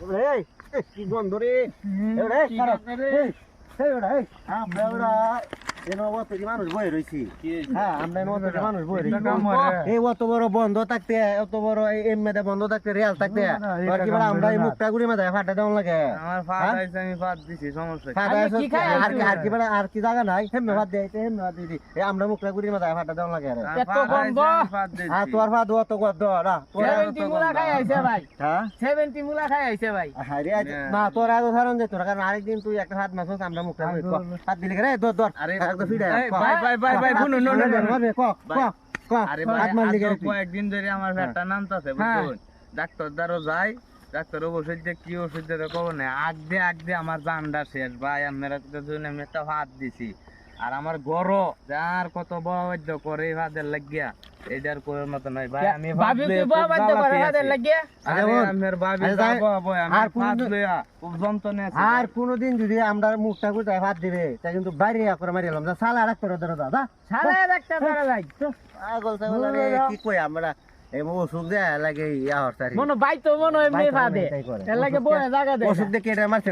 এই কি গন্ধ রে? এই, রে? এই, এই আমরা মানুষ বয়ে রয়েছি হ্যাঁ আমরা মানুষ বয়ে রয়েছি এই অত বড় বন্ধ থাকতে অত বড় এই এমএতে বন্ধ থাকতে রিয়াল থাকতে আমরা এই মুখটা গুড়ি মাথায় ফাটা দেওয়া লাগে? কি? ফাটা আরে কি খাই আর কি জায়গা নাই? হেমে ভাত দেয় হেমে ভাত এই আমরা মুখটা গুড়ি ফাটা দেওয়া লাগে। আর। তোর ভাত অত না ভাই। হ্যাঁ? হ্যাঁ। না তোর কারণ আরেকদিন তুই একটা হাত মাছ আমরা মুখটা হাত দিলি রে? দর দর আরে ভাই ভাই ভাই ভাই আরে ভাই হাত? কয়েকদিন ধরে আমার পেটটা নামতাছে হ্যাঁ। ডাক্তার দ্বারও যাই ডাক্তার ওষুধ দিয়ে কি ওষুধ দিয়ে কব না আগ দিয়ে আগ দিয়ে আমার জানটা শেষ ভাই জন্য আমি একটা ভাত দিছি। আর আমার গরো যার কত বৈদ্য করে লাগিয়া। এইটার করে মতো নয়। ভাই আমি ভাবি লইয়া তুই খুব বাবা করে হাতে। লাগিয়ে? আরে আমার ভাবি যাই- যাব বই, আমি কোনদিন- খুব যন্ত্রণে আছি। আর ভাই। কোনোদিন যদি আমরা মুখটা গুড়ি ভাত দিবে তা কিন্তু বাইরে করে মারি এলাম। সালা রাখতে রে দাদা। দাদা সারা একটা করে ভাই। পাগল ছাগল আরে কি কই আমরা? এই ওষুধ দেয়া লাগে ইয়া হরতারি। মনো ভাই তো মনে এমনি ফাদে এর লাগে বয়ে জায়গা দে ওষুধ দিয়ে কেটে মারছে